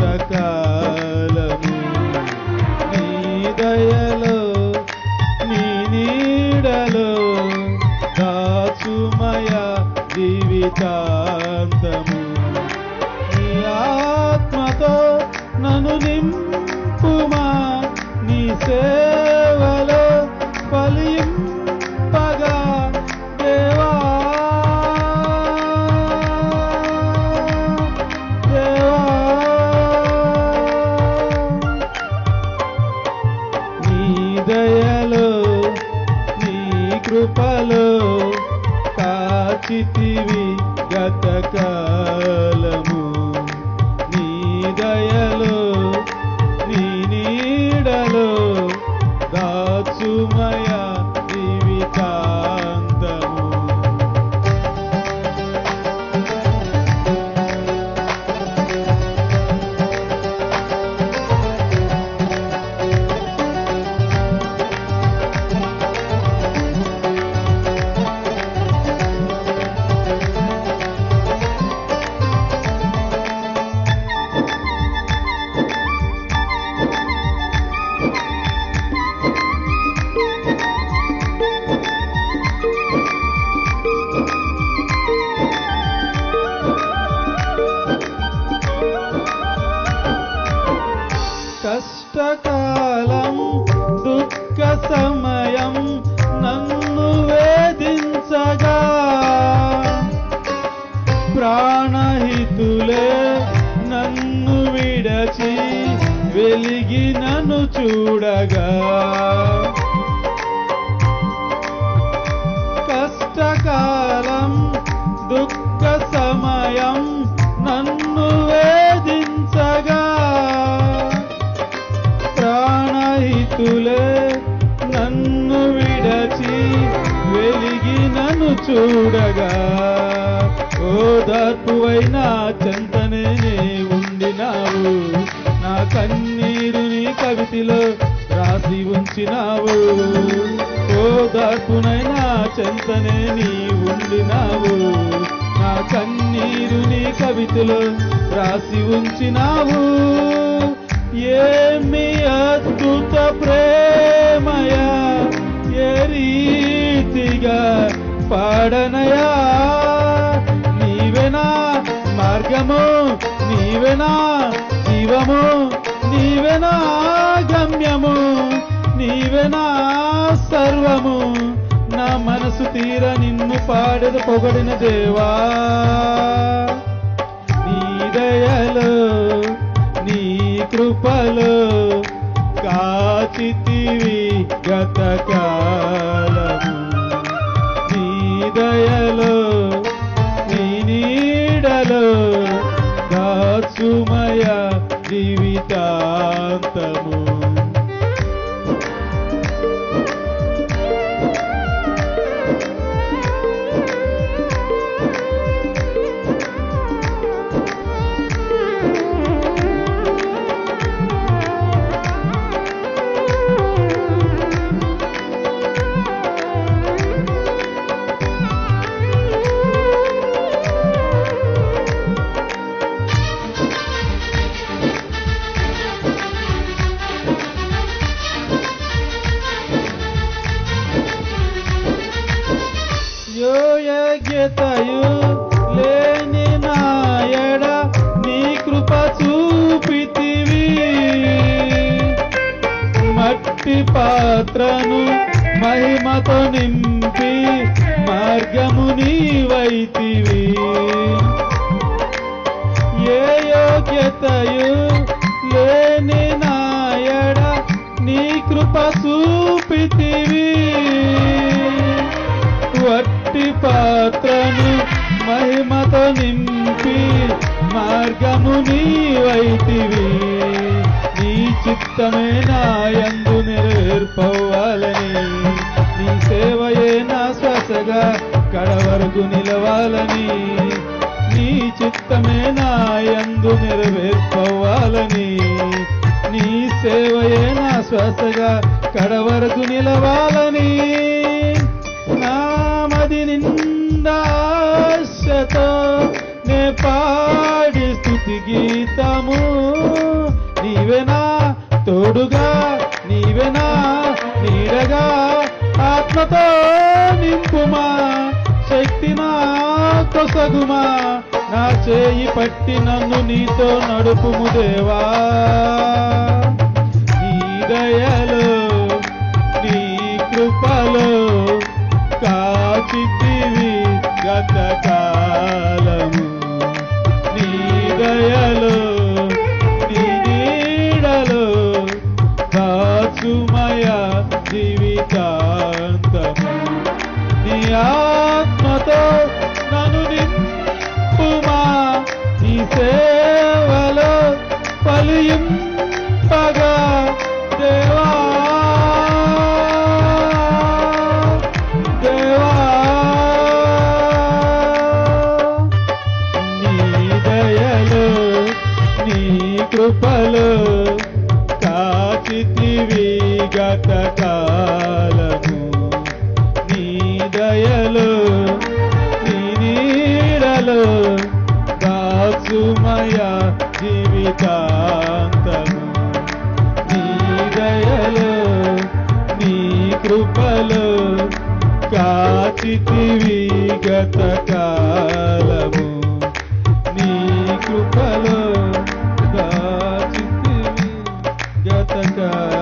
కాలము నీ దయలో నీ నీడలో దాచుమయ జీవితాంతము. నీ ఆత్మతో నింపుమా నీ సే గతకాలము నీ దయలో సమయం నన్ను వేధించగా. ప్రాణహితులే నన్ను విడచి వెలిగి చూడగా. చూడగా ఓ ఓదార్పువైన చెంతనే ఉండినావు. నా కన్నీరుని కవితిలో రాసి ఉంచినావు. ఓదార్పునైనా చెంతనే నీ ఉండినావు. నా కన్నీరుని కవితలో రాసి ఉంచినావు. ఏమి అద్భుత ప్రేమయ ఏ రీతిగా పాడనయా? నీవెనా మార్గము? నీవెనా జీవము? నీవెనా గమ్యము? నీవెనా సర్వము? నా మనసు తీర నిన్ను పాడదు పొగడిన దేవా. నీడలో దాచుమయ జీవితాంతము కృతజ్ఞతయు లేని నాయడ నీ కృప చూపితివి. మట్టి పాత్రను మహిమతో నింపి మార్గము నీవైతివి. ఏ యోగ్యతయు లేని నాయడ నీ కృప చూపితివి. నింపి మార్గము నీవైతివి. నీ చిత్తమే నాయందు నెరవేర్పవ్వాలని నీ సేవయే నా శ్వాసగా కడవరకు నిలవాలని. నీ చిత్తమే నాయందు నెరవేర్పవ్వాలని నీ సేవయే నా శ్వాసగా కడవరకు నిలవ గీతము నీవెనా తోడుగా నీవెనా నీడగా ఆత్మతో నింపుమా శక్తి నా కొసగుమా నా చేయి పట్టి నన్ను నీతో నడుపుము దేవా. నీ దయలో నీ ఆత్మతో నన్ను నింపుమా నీ సేవలో ఫలింపగా శాంతము నీ దయలో నీ కృపలో కాచితివి గత కాలము నీ కృపలో కాచితివి గత కాలము